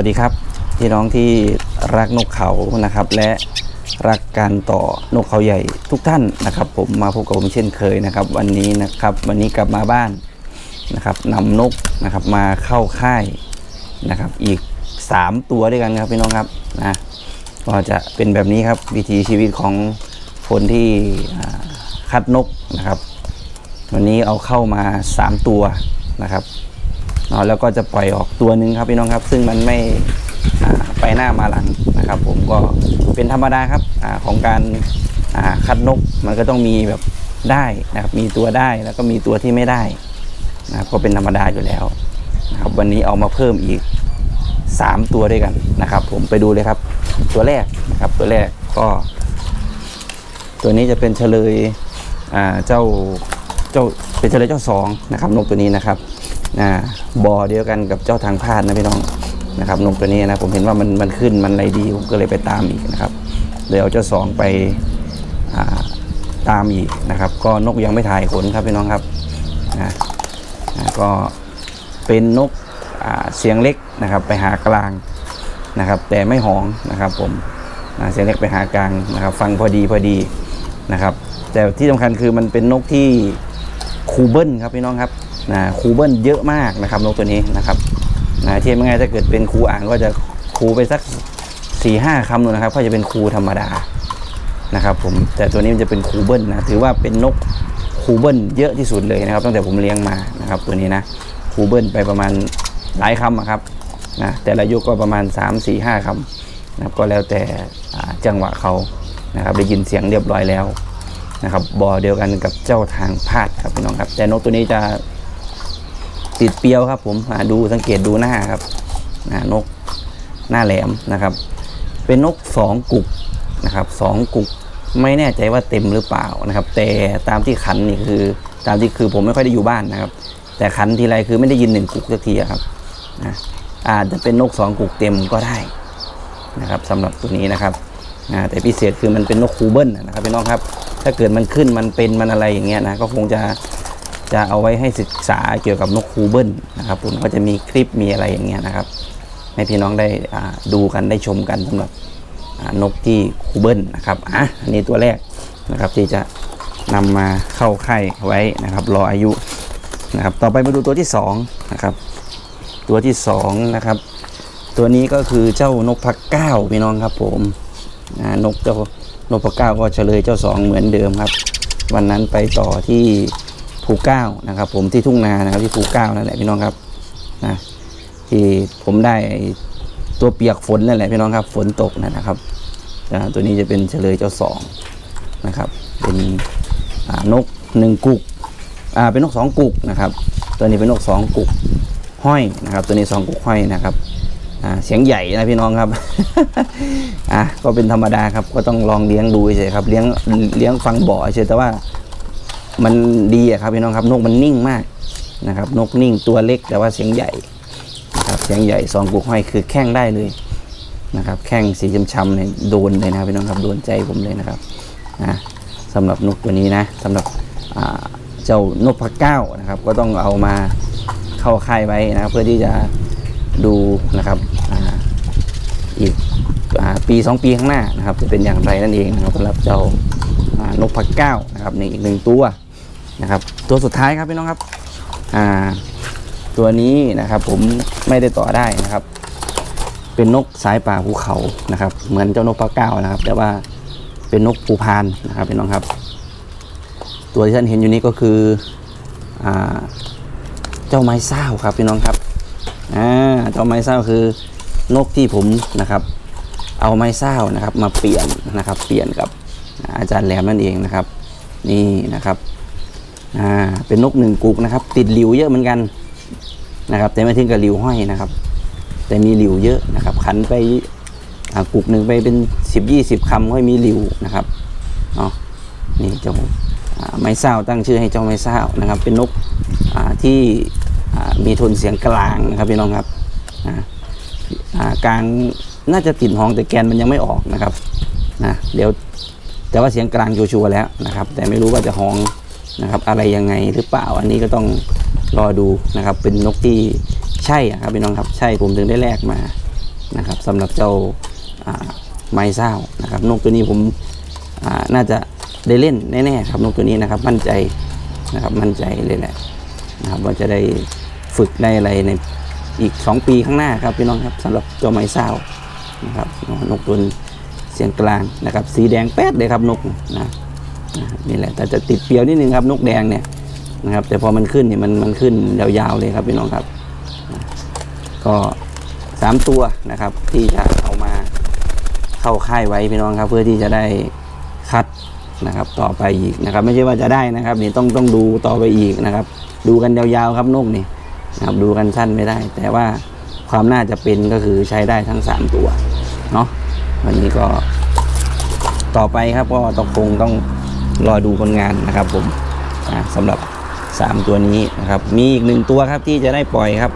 วัสดีครับ พี่น้องที่รักนกเขานะครับ และรักการต่อนกเขาใหญ่ทุกท่านนะครับ ผมมาพบกับผมเช่นเคยนะครับ วันนี้นะครับวันนี้กลับมาบ้านนะครับนำนกนะครับมาเข้าค่ายนะครับ อีก 3 ตัวด้วยกันครับพี่น้องครับนะก็จะเป็นแบบนี้ครับวิถีชีวิตของคนที่คัดนกนะครับ วันนี้เอาเข้ามา 3 ตัวนะครับ เนาะแล้วก็จะปล่อยออกตัวหนึ่งครับพี่น้องครับ ซึ่งมันไม่ไปหน้ามาหลังนะครับ ผมก็เป็นธรรมดาครับอของการอคัดนกมันก็ต้องมีแบบได้นะครับ มีตัวได้แล้วก็มีตัวที่ไม่ได้นะครับก็เป็นธรรมดาอยู่แล้วนะครับวันนี้เอามาเพิ่มอีก 3 ตัวด้วยกันนะครับ ผมไปดูเลยครับ ตัวแรกนะครับตัวแรกก็ ตัวนี้จะเป็นเฉลยเจ้าเจ้าเป็นเฉลยเจ้าสองนะครับนกตัวนี้นะครับ อ่าบอเดียวกันกับเจ้าทางพาดนะพี่น้องนะครับนกตัวนี้นะผมเห็นว่ามันมันขึ้นมันอะไรดีผมก็เลยไปตามอีกนะครับเดี๋ยวเจ้าสองไปาตามอีกนะครับ ก็นกยังไม่ถ่ายขนครับพี่น้องครับนะนะก็เป็นนกเสียงเล็กนะครับ ไปหากลางนะครับ แต่ไม่หองนะครับผมเสียงเล็กไปหากลางนะครับ ฟังพอดีพอดีนะครับ แต่ที่สำคัญคือมันเป็นนกที่คูเบิลครับพี่น้องครับ นะคูเบิลเยอะมากนะครับนกตัวนี้นะครับนะเทียบง่ายถ้าเกิดเป็นคูอ่างก็จะคูไปสักสี่ห้าคำนูนนะครับ ก็จะเป็นคูธรรมดานะครับผมแต่ตัวนี้มันจะเป็นคูเบิลนะถือว่าเป็นนกคูเบิลเยอะที่สุดเลยนะครับตั้งแต่ผมเลี้ยงมานะครับตัวนี้นะคูเบิลไปประมาณหลายคำอะครับนะแต่ละยกก็ประมาณ 3 4 5คำนะครับก็แล้วแต่จังหวะเขานะครับได้ยินเสียงเรียบร้อยแล้วนะครับบอเดียวกันกับเจ้าทางพาดครับพี่น้องครับ แต่นกตัวนี้จะ ติดเปรียวครับ ผมอ่าดูสังเกตดูหน้าครับอ่านกหน้าแหลมนะครับ เป็นนกสองกุกนะครับสองกุกไม่แน่ใจว่าเต็มหรือเปล่านะครับ แต่ตามที่ขันนี่คือตามที่คือผมไม่ค่อยได้อยู่บ้านนะครับ แต่ขันทีไรคือไม่ได้ยินหนึ่งกุกสักทีครับนะอาจจะเป็นนกสองกุกเต็มก็ได้นะครับสำหรับตัวนี้นะครับอ่าแต่พิเศษคือมันเป็นนกคูเบิลนะครับพี่น้องครับ ถ้าเกิดมันขึ้นมันเป็นมันอะไรอย่างเงี้ยนะก็คงจะ จะเอาไว้ให้ศึกษาเกี่ยวกับนกคูเบิลนะครับผมก็จะมีคลิปมีอะไรอย่างเงี้ยนะครับ ให้พี่น้องได้ดูกันได้ชมกันสำหรับนกที่คูเบิลนะครับอะอันนี้ตัวแรกนะครับที่จะนำมาเข้าไข่ไว้นะครับ รออายุนะครับ ต่อไปมาดูตัวที่สองนะครับ ตัวที่สองนะครับ ตัวนี้ก็คือเจ้านกพักเก้าพี่น้องครับผมนกเจ้านกพักเก้าก็เฉลยเจ้าสองเหมือนเดิมครับ วันนั้นไปต่อที่ ภูเก้านะครับ ผมที่ทุ่งนานะครับที่ภูเก้านั่นแหละพี่น้องครับนะที่ผมได้ตัวเปียกฝนนั่นแหละพี่น้องครับ ฝนตกนั่นะครับอ่าตัวนี้จะเป็นเฉลยเจ้าสองนะครับ เป็นนกหนึ่งกุกอ่าเป็นนกสองกุกนะครับ ตัวนี้เป็นนกสองกุกห้อยนะครับ ตัวนี้สองกุกห้อยนะครับอ่าเสียงใหญ่นะพี่น้องครับอะก็เป็นธรรมดาครับก็ต้องลองเลี้ยงดูเฉยครับเลี้ยงเลี้ยงฟังบ่อเฉยแต่ว่า มันดีอะครับพี่น้องครับนกมันนิ่งมากนะครับ นกนิ่งตัวเล็กแต่ว่าเสียงใหญ่นะครับเสียงใหญ่สองกุกห้อยคือแข้งได้เลยนะครับ แข้งสีช้ำๆเนี่ยโดนเลยนะครับพี่น้องครับโดนใจผมเลยนะครับนะสำหรับนกตัวนี้นะสำหรับเจ้านกพะเก้านะครับ ก็ต้องเอามาเข้าค่ายไว้นะครับ เพื่อที่จะดูนะครับอ,อีกอปี 2 ปีข้างหน้านะครับ จะเป็นอย่างไรนั่นเองนะครับสำหรับเจ้านกพักเก้านะครับในอีกหนึ่งตัว นะครับ ตัวสุดท้ายครับพี่น้องครับ อ่า ตัวนี้นะครับ ผมไม่ได้ต่อได้นะครับ เป็นนกสายป่าภูเขานะครับ เหมือนเจ้านกพักเก้านะครับ แต่ว่าเป็นนกภูพานนะครับพี่น้องครับ ตัวที่ท่านเห็นอยู่นี้ก็คืออ่าเจ้าไม้เศร้าครับพี่น้องครับอ่าเจ้าไม้เศร้าคือนกที่ผมนะครับ เอาไม้เศร้านะครับ มาเปลี่ยนนะครับ เปลี่ยนกับอาจารย์แหลมนั่นเองนะครับ นี่นะครับ อ่าเป็นนกหนึ่งกุกนะครับ ติดหลิวเยอะเหมือนกันนะครับ แต่ไม่ถึงกับหลิวห้อยนะครับ แต่มีหลิวเยอะนะครับ ขันไปกุกหนึ่งไปเป็นสิบยี่สิบคำก็มีหลิวนะครับเนาะนี่เจ้าไม้เศร้าตั้งชื่อให้เจ้าไม้เศร้านะครับ เป็นนกที่มีทนเสียงกลางนะครับพี่น้องครับกลางน่าจะติดห้องแต่แกนมันยังไม่ออกนะครับนะเดี๋ยวแต่ว่าเสียงกลางชัวร์แล้วนะครับ แต่ไม่รู้ว่าจะห้อง นะครับ อะไรยังไงหรือเปล่า อันนี้ก็ต้องรอดูนะครับ เป็นนกที่ใช่ครับพี่น้องครับใช่ผมถึงได้แลกมานะครับสำหรับเจ้าไม้เศร้านะครับ นกตัวนี้ผมน่าจะได้เล่นแน่ๆครับนกตัวนี้นะครับมั่นใจนะครับมั่นใจเลยแหละนะครับว่าจะได้ฝึกได้อะไรในอีก 2 ปีข้างหน้าครับพี่น้องครับสำหรับเจ้าไม้เศร้านะครับนกตัวเสียงกลางนะครับ สีแดงแป๊ดเลยครับนกนะนะครับ นี่แหละแต่จะติดเปรียวนิดนึงครับ นกแดงเนี่ยนะครับ แต่พอมันขึ้นเนี่ยมันมันขึ้นยาวๆเลยครับพี่น้องครับ ก็สามตัวนะครับ ที่จะเอามาเข้าค่ายไว้พี่น้องครับ เพื่อที่จะได้คัดนะครับ ต่อไปอีกนะครับ ไม่ใช่ว่าจะได้นะครับนี่ต้องต้องดูต่อไปอีกนะครับ ดูกันยาวๆครับนกนี่นะครับ ดูกันสั้นไม่ได้ แต่ว่าความน่าจะเป็นก็คือใช้ได้ทั้งสามตัวเนาะวันนี้ก็ต่อไปครับก็ต้องคงต้อง รอดูผลงานนะครับผมอ่าสำหรับสามตัวนี้นะครับ มีอีกหนึ่งตัวครับที่จะได้ปล่อยครับ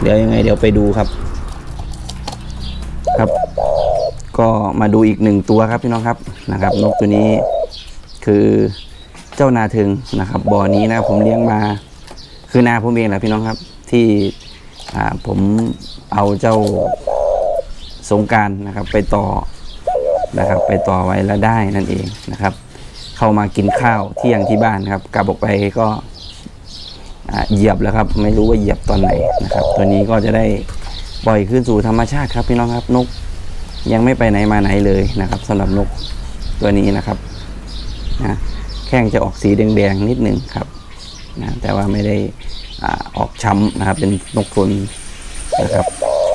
เดี๋ยวยังไงเดี๋ยวไปดูครับ ครับ ก็มาดูอีกหนึ่งตัวครับพี่น้องครับนะครับ นกตัวนี้คือเจ้านาทึงนะครับบ่อนี้นะผมเลี้ยงมาคือนาผมเองแหละพี่น้องครับที่ผมเอาเจ้าสงการนะครับไปต่อนะครับ ไปต่อไว้แล้วได้นั่นเองนะครับ เข้ามากินข้าวเที่ยงที่บ้านครับกลับออกไปก็เหยียบแล้วครับ ไม่รู้ว่าเหยียบตอนไหนนะครับ ตัวนี้ก็จะได้ปล่อยขึ้นสู่ธรรมชาติครับพี่น้องครับนกยังไม่ไปไหนมาไหนเลยนะครับสำหรับนกตัวนี้นะครับนะแข้งจะออกสีแดงๆนิดหนึ่งครับนะแต่ว่าไม่ได้อออกช้ำนะครับ เป็นนกคนนะครับ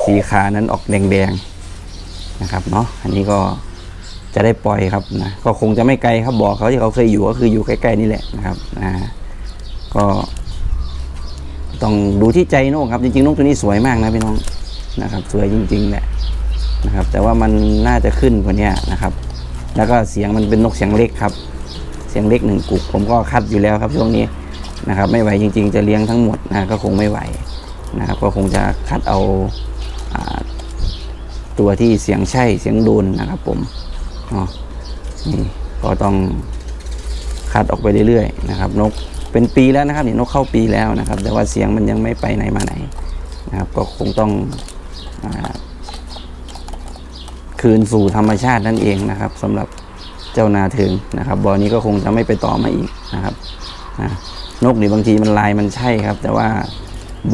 สีขานั้นออกแดงๆนะครับเนาะอันนี้ก็ จะได้ปล่อยครับนะก็คงจะไม่ไกลครับบอกเขาที่เขาเคยอยู่ก็คืออยู่ใกล้ๆนี่แหละนะครับนะก็ต้องดูที่ใจนกครับ จริงๆนกตัวนี้สวยมากนะพี่น้องนะครับ สวยจริง ๆแหละนะครับ แต่ว่ามันน่าจะขึ้นกว่านี้นะครับ แล้วก็เสียงมันเป็นนกเสียงเล็กครับ เสียงเล็กหนึ่งกุกผมก็คัดอยู่แล้วครับช่วงนี้นะครับ ไม่ไหวจริง ๆ จะเลี้ยงทั้งหมดนะก็คงไม่ไหวนะครับ ก็คงจะคัดเอาอตัวที่เสียงใช่เสียงโดนนะครับผม นี่ก็ต้องคัดออกไปเรื่อยๆนะครับ นกเป็นปีแล้วนะครับนี่นกเข้าปีแล้วนะครับ แต่ว่าเสียงมันยังไม่ไปไหนมาไหนนะครับ ก็คงต้องอคืนสู่ธรรมชาตินั่นเองนะครับสำหรับเจ้านาถึงนะครับบอนี้ก็คงจะไม่ไปต่อมาอีกนะครับนกนี่บางทีมันลายมันใช่ครับ แต่ว่า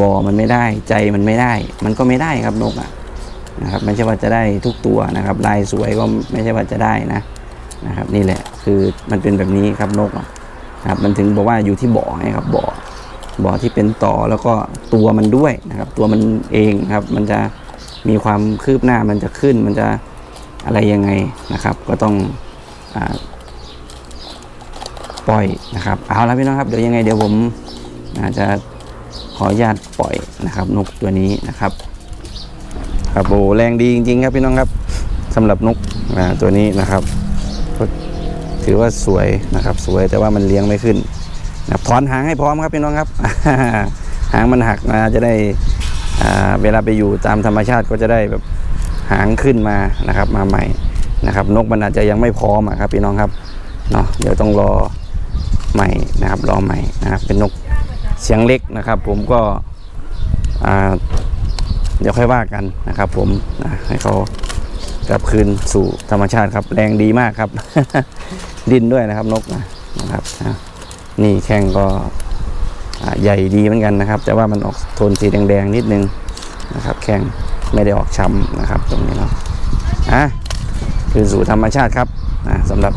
บ่อมันไม่ได้ใจมันไม่ได้ มันก็ไม่ได้ครับนกอะ นะครับไม่ใช่ว่าจะได้ทุกตัวนะครับ ลายสวยก็ไม่ใช่ว่าจะได้นะนะครับ นี่แหละคือมันเป็นแบบนี้ครับนกนะครับมันถึงบอกว่าอยู่ที่บ่อไงครับบ่อบ่อที่เป็นต่อแล้วก็ตัวมันด้วยนะครับ ตัวมันเองครับ มันจะมีความคืบหน้ามันจะขึ้นมันจะอะไรยังไงนะครับ ก็ต้องอปล่อยนะครับ เอาละพี่น้องครับเดี๋ยวยังไงเดี๋ยวผมอาจจะขออนุญาตปล่อยนะครับ นกตัวนี้นะครับ ครับโอ้แรงดีจริง ๆ ครับพี่น้องครับสำหรับนกตัวนี้นะครับถือว่าสวยนะครับ สวยแต่ว่ามันเลี้ยงไม่ขึ้นนะถอนหางให้พร้อมครับพี่น้องครับ หางมันหักมาจะได้เวลาไปอยู่ตามธรรมชาติก็จะได้แบบหางขึ้นมานะครับ มาใหม่นะครับ นกมันอาจจะยังไม่พร้อมครับพี่น้องครับเนาะเดี๋ยวต้องรอใหม่นะครับ รอใหม่นะครับ เป็นนกเสียงเล็กนะครับ ผมก็อ่า เดี๋ยวค่อยว่ากันนะครับผมนะให้เขากลับคืนสู่ธรรมชาติครับ แรงดีมากครับ ดินด้วยนะครับนกนะนะครับอะนี่แข้งก็ใหญ่ดีเหมือนกันนะครับ แต่ว่ามันออกโทนสีแดงๆนิดนึงนะครับ แข้งไม่ได้ออกช้ำนะครับ ตรงนี้เนาะอะคืนสู่ธรรมชาติครับอะสำหรับ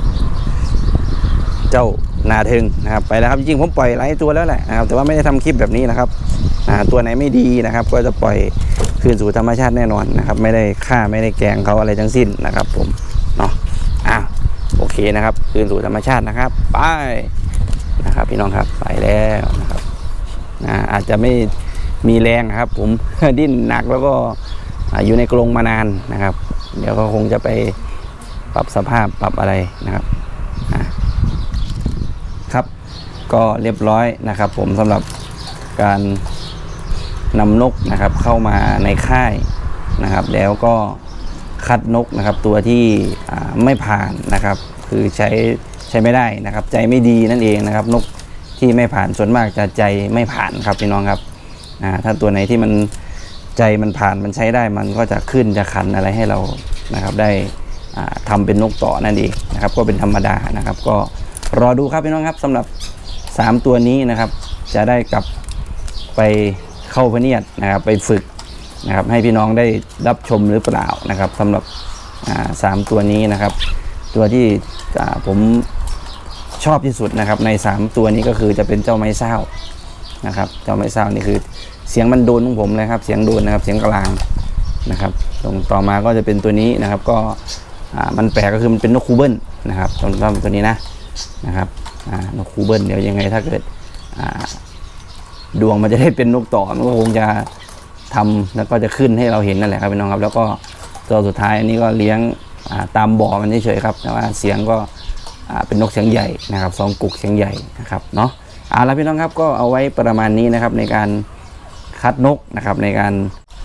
เจ้านาทึงนะครับไปแล้วครับจริงผมปล่อยหลายตัวแล้วแหละนะครับแต่ว่าไม่ได้ทำคลิปแบบนี้นะครับตัวไหนไม่ดีนะครับ ก็จะปล่อย คืนสู่ธรรมชาติแน่นอนนะครับ ไม่ได้ฆ่าไม่ได้แกงเขาอะไรทั้งสิ้นนะครับ ผมเนาะอ้าวโอเคนะครับ คืนสู่ธรรมชาตินะครับ ไปนะครับ พี่น้องครับไปแล้วนะครับอ่าอาจจะไม่มีแรงครับ ผมดิ้นหนักแล้วก็อยู่ในกรงมานานนะครับ เดี๋ยวก็คงจะไปปรับสภาพปรับอะไรนะครับครับก็เรียบร้อยนะครับ ผมสำหรับการ นำนกนะครับเข้ามาในค่ายนะครับ แล้วก็คัดนกนะครับตัวที่ไม่ผ่านนะครับ คือใช้ใช้ไม่ได้นะครับ ใจไม่ดีนั่นเองนะครับ นกที่ไม่ผ่านส่วนมากจะใจไม่ผ่านครับพี่น้องครับถ้าตัวไหนที่มันใจมันผ่านมันใช้ได้มันก็จะขึ้นจะขันอะไรให้เรานะครับ ได้อ่าทำเป็นนกต่อนั่นเองนะครับ ก็เป็นธรรมดานะครับ ก็รอดูครับพี่น้องครับสำหรับ 3 ตัวนี้นะครับ จะได้กลับไป เข้าพเนียดนะครับไปฝึกนะครับให้พี่น้องได้รับชมหรือเปล่านะครับสำหรับสามตัวนี้นะครับ ตัวที่ผมชอบที่สุดนะครับ ใน 3 ตัวนี้ก็คือจะเป็นเจ้าไม้เศร้านะครับ เจ้าไม้เศร้านี่คือเสียงมันโดนของผมเลยครับ เสียงโดนนะครับเสียงกลางนะครับตรงต่อมาก็จะเป็นตัวนี้นะครับ ก็มันแปลกก็คือมันเป็นนกคูเบิลนะครับตรงตัวนี้นะนะครับนกคูเบิลเดี๋ยวยังไงถ้าเกิด ดวงมันจะได้เป็นนกต่อมันก็คงจะทำแล้วก็จะขึ้นให้เราเห็นนั่นแหละครับพี่น้องครับ แล้วก็ตัวสุดท้ายอันนี้ก็เลี้ยงตามบ่อมันเฉยๆครับแต่ว่าเสียงก็เป็นนกเสียงใหญ่นะครับสองกุกเสียงใหญ่นะครับเนาะเอาละพี่น้องครับก็เอาไว้ประมาณนี้นะครับในการคัดนกนะครับในการ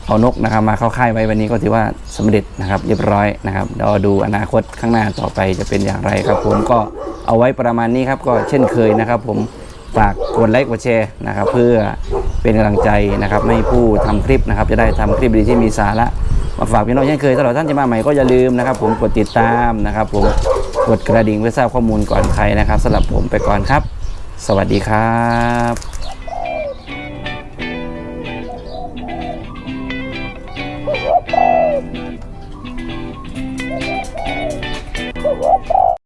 เอานกนะครับมาเข้าค่ายไว้วันนี้ก็ถือว่าสำเร็จนะครับเรียบร้อยนะครับเดี๋ยวดูอนาคตข้างหน้าต่อไปจะเป็นอย่างไรครับ ผมก็เอาไว้ประมาณนี้ครับก็เช่นเคยนะครับ ผม ฝากกดไลค์กดแชร์นะครับเพื่อเป็นกำลังใจนะครับให้ผู้ทำคลิปนะครับจะได้ทำคลิปดีที่มีสาระมาฝากพี่น้องเช่นเคยตลอดท่านจะมาใหม่ก็อย่าลืมนะครับ ผมกดติดตามนะครับ ผมกดกระดิ่งเพื่อทราบข้อมูลก่อนใครนะครับสำหรับผมไปก่อนครับ สวัสดีครับ